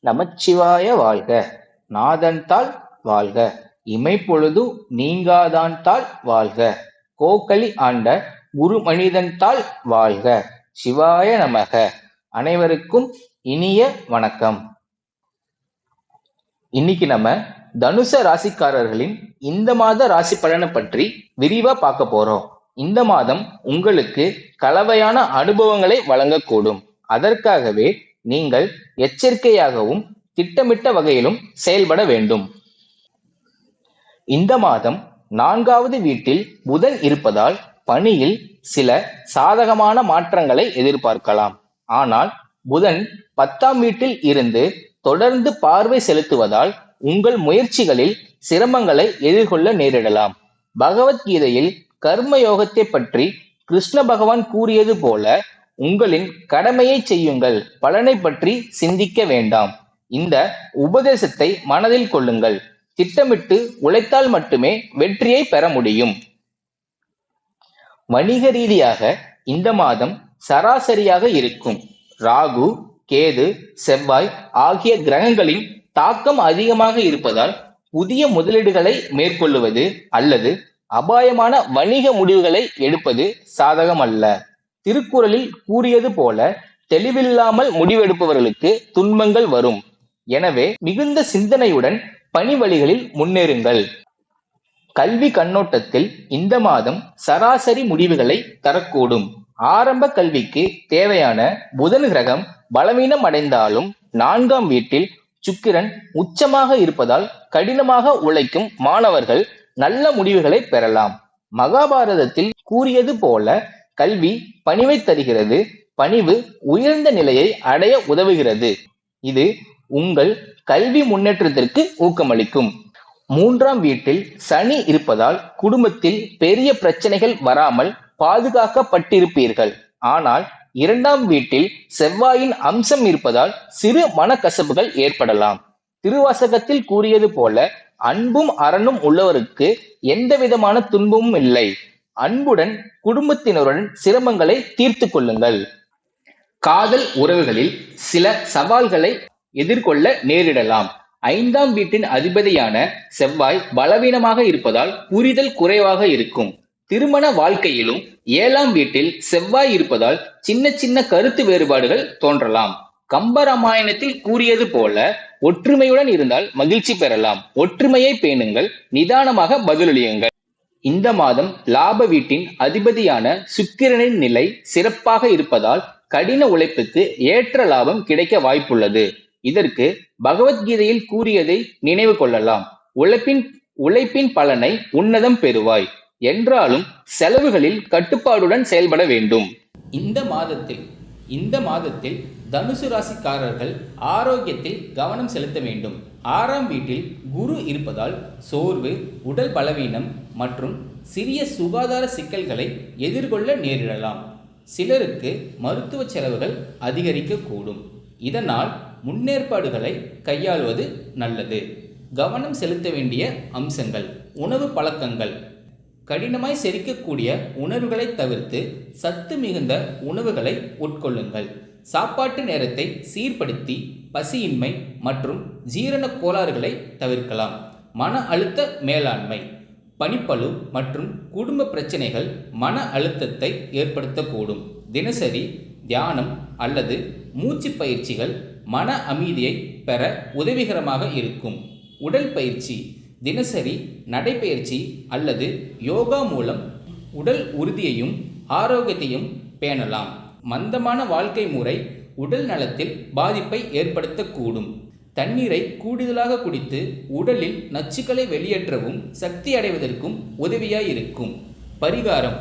நமச்சிவாய வாழ்க. நாதன்தாள் வாழ்க. இமைப்பொழுது நீங்காதான் தாள் வாழ்க. கோகலி ஆண்ட குரு மனிதன்தாள் வாழ்க. சிவாய நமக. அனைவருக்கும் இனிய வணக்கம். இன்னைக்கு நம்ம தனுச ராசிக்காரர்களின் இந்த மாத ராசி பலனை பற்றி விரிவா பார்க்க போறோம். இந்த மாதம் உங்களுக்கு கலவையான அனுபவங்களை வழங்கக்கூடும். அதற்காகவே நீங்கள் எச்சரிக்கையாகவும் திட்டமிட்ட வகையிலும் செயல்பட வேண்டும். இந்த மாதம் நான்காவது வீட்டில் புதன் இருப்பதால் பணியில் சில சாதகமான மாற்றங்களை எதிர்பார்க்கலாம். ஆனால் புதன் பத்தாம் வீட்டில் இருந்து தொடர்ந்து பார்வை செலுத்துவதால் உங்கள் முயற்சிகளில் சிரமங்களை எதிர்கொள்ள நேரிடலாம். பகவத்கீதையில் கர்ம யோகத்தை பற்றி கிருஷ்ண பகவான் கூறியது போல உங்களின் கடமையை செய்யுங்கள். பலனை பற்றி சிந்திக்க வேண்டாம். இந்த உபதேசத்தை மனதில் கொள்ளுங்கள். திட்டமிட்டு உழைத்தால் மட்டுமே வெற்றியை பெற முடியும். வணிக ரீதியாக இந்த மாதம் சராசரியாக இருக்கும். ராகு கேது செவ்வாய் ஆகிய கிரகங்களின் தாக்கம் அதிகமாக இருப்பதால் புதிய முதலீடுகளை மேற்கொள்ளுவது அல்லது அபாயமான வணிக முடிவுகளை எடுப்பது சாதகமல்ல. திருக்குறளில் கூறியது போல தெளிவில்லாமல் முடிவெடுப்பவர்களுக்கு துன்பங்கள் வரும். எனவே மிகுந்த சிந்தனையுடன் பணி வழிகளில் முன்னேறுங்கள். கல்வி கண்ணோட்டத்தில் இந்த மாதம் சராசரி முடிவுகளை தரக்கூடும். ஆரம்ப கல்விக்கு தேவையான புதன் கிரகம் பலவீனம் அடைந்தாலும் நான்காம் வீட்டில் சுக்கிரன் உச்சமாக இருப்பதால் கடினமாக உழைக்கும் மாணவர்கள் நல்ல முடிவுகளை பெறலாம். மகாபாரதத்தில் கூறியது போல கல்வி பணிவை தருகிறது பணிவு உயர்ந்த நிலையை அடைய உதவுகிறது. இது உங்கள் கல்வி முன்னேற்றத்திற்கு ஊக்கமளிக்கும். மூன்றாம் வீட்டில் சனி இருப்பதால் குடும்பத்தில் பெரிய பிரச்சனைகள் வராமல் பாதுகாக்கப்பட்டிருப்பீர்கள். ஆனால் இரண்டாம் வீட்டில் செவ்வாயின் அம்சம் இருப்பதால் சிறு மனக்கசப்புகள் ஏற்படலாம். திருவாசகத்தில் கூறியது போல அன்பும் அரணும் உள்ளவருக்கு எந்த விதமான துன்பமும் இல்லை. அன்புடன் குடும்பத்தினருடன் சிரமங்களை தீர்த்து கொள்ளுங்கள். காதல் உறவுகளில் சில சவால்களை எதிர்கொள்ள நேரிடலாம். ஐந்தாம் வீட்டின் அதிபதியான செவ்வாய் பலவீனமாக இருப்பதால் புரிதல் குறைவாக இருக்கும். திருமண வாழ்க்கையிலும் ஏழாம் வீட்டில் செவ்வாய் இருப்பதால் சின்ன சின்ன கருத்து வேறுபாடுகள் தோன்றலாம். கம்பராமாயணத்தில் கூறியது போல ஒற்றுமையுடன் இருந்தால் மகிழ்ச்சி பெறலாம். ஒற்றுமையை பேணுங்கள் நிதானமாக பதிலளியுங்கள். இந்த மாதம் லாப வீட்டின் அதிபதியான சுக்கிரனின் நிலை சிறப்பாக இருப்பதால் கடின உழைப்புக்கு ஏற்ற லாபம் கிடைக்க வாய்ப்புள்ளது. இதற்கு பகவத்கீதையில் கூறியதை நினைவு கொள்ளலாம். உழைப்பின் உழைப்பின் பலனை உன்னதம் பெறுவாய். என்றாலும் செலவுகளில் கட்டுப்பாடுடன் செயல்பட வேண்டும். இந்த மாதத்தில் இந்த மாதத்தில் தனுசு ராசிக்காரர்கள் ஆரோக்கியத்தில் கவனம் செலுத்த வேண்டும். ஆறாம் வீட்டில் குரு இருப்பதால் சோர்வு உடல் பலவீனம் மற்றும் சிறிய சுகாதார சிக்கல்களை எதிர்கொள்ள நேரிடலாம். சிலருக்கு மருத்துவ செலவுகள் அதிகரிக்கக்கூடும். இதனால் முன்னேற்பாடுகளை கையாளுவது நல்லது. கவனம் செலுத்த வேண்டிய அம்சங்கள். உணவு பழக்கங்கள். கடினமாய் செரிக்கக்கூடிய உணர்வுகளை தவிர்த்து சத்து மிகுந்த உணவுகளை உட்கொள்ளுங்கள். சாப்பாட்டு நேரத்தை சீர்படுத்தி பசியின்மை மற்றும் ஜீரண கோளாறுகளை தவிர்க்கலாம். மன அழுத்த மேலாண்மை பணிப்பளு மற்றும் குடும்ப பிரச்சனைகள் மன அழுத்தத்தை ஏற்படுத்தக்கூடும். தினசரி தியானம் அல்லது மூச்சு பயிற்சிகள் மன அமைதியை பெற உதவிகரமாக இருக்கும். உடல் பயிற்சி தினசரி நடைப்பயிற்சி அல்லது யோகா மூலம் உடல் உறுதியையும் ஆரோக்கியத்தையும் பேணலாம். மந்தமான வாழ்க்கை முறை உடல் நலத்தில் பாதிப்பை ஏற்படுத்தக்கூடும். தண்ணீரை கூடுதலாக குடித்து உடலில் நச்சுக்களை வெளியேற்றவும் சக்தி அடைவதற்கும் உதவியாயிருக்கும். பரிகாரம்.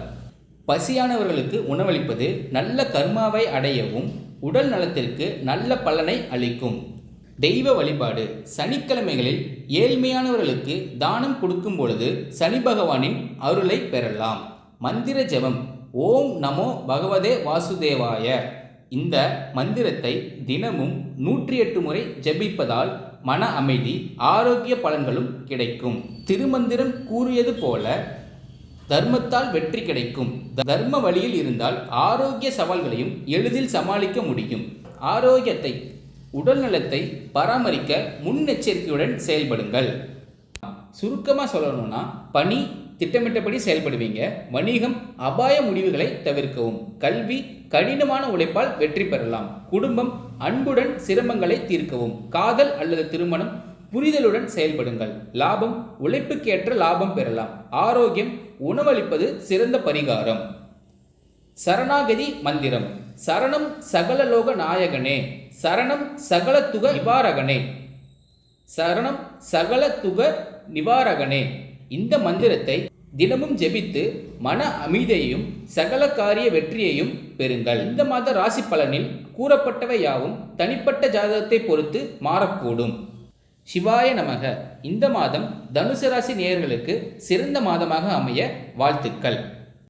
பசியானவர்களுக்கு உணவளிப்பது நல்ல கர்மாவை அடையவும் உடல் நலத்திற்கு நல்ல பலனை அளிக்கும். தெய்வ வழிபாடு. சனிக்கிழமைகளில் ஏழ்மையானவர்களுக்கு தானம் கொடுக்கும் பொழுது சனி பகவானின் அருளை பெறலாம். மந்திர ஜெபம். ஓம் நமோ பகவதே வாசுதேவாய. இந்த மந்திரத்தை தினமும் நூற்றி எட்டு முறை ஜெபிப்பதால் மன அமைதி ஆரோக்கிய பலன்களும் கிடைக்கும். திருமந்திரம் கூறியது போல தர்மத்தால் வெற்றி கிடைக்கும். தர்ம வழியில் இருந்தால் ஆரோக்கிய சவால்களையும் எளிதில் சமாளிக்க முடியும். ஆரோக்கியத்தை உடல் நலத்தை பராமரிக்க முன்னெச்சரிக்கையுடன் செயல்படுங்கள். சுருக்கமாக சொல்லணும்னா பணி திட்டமிட்டபடி செயல்படுவீங்க. வணிகம் அபாய முடிவுகளை தவிர்க்கவும். கல்வி கடினமான உழைப்பால் வெற்றி பெறலாம். குடும்பம் அன்புடன் சிரமங்களை தீர்க்கவும். காதல் அல்லது திருமணம் புரிதலுடன் செயல்படுங்கள். லாபம் உழைப்புக்கேற்ற லாபம் பெறலாம். ஆரோக்கியம் உணவளிப்பது சிறந்த பரிகாரம். சரணாகதி மந்திரம். சரணம் சகலலோக நாயகனே. சரணம் சகலத்துக நிவாரகனே. சரணம் சகல துக நிவாரகனே. இந்த மந்திரத்தை தினமும் ஜெபித்து மன அமைதியையும் சகல காரிய வெற்றியையும் பெறுங்கள். இந்த மாத ராசி பலனில் கூறப்பட்டவை யாவும் தனிப்பட்ட ஜாதகத்தை பொறுத்து மாறக்கூடும். சிவாய நமக. இந்த மாதம் தனுசு ராசி நேயர்களுக்கு சிறந்த மாதமாக அமைய வாழ்த்துக்கள்.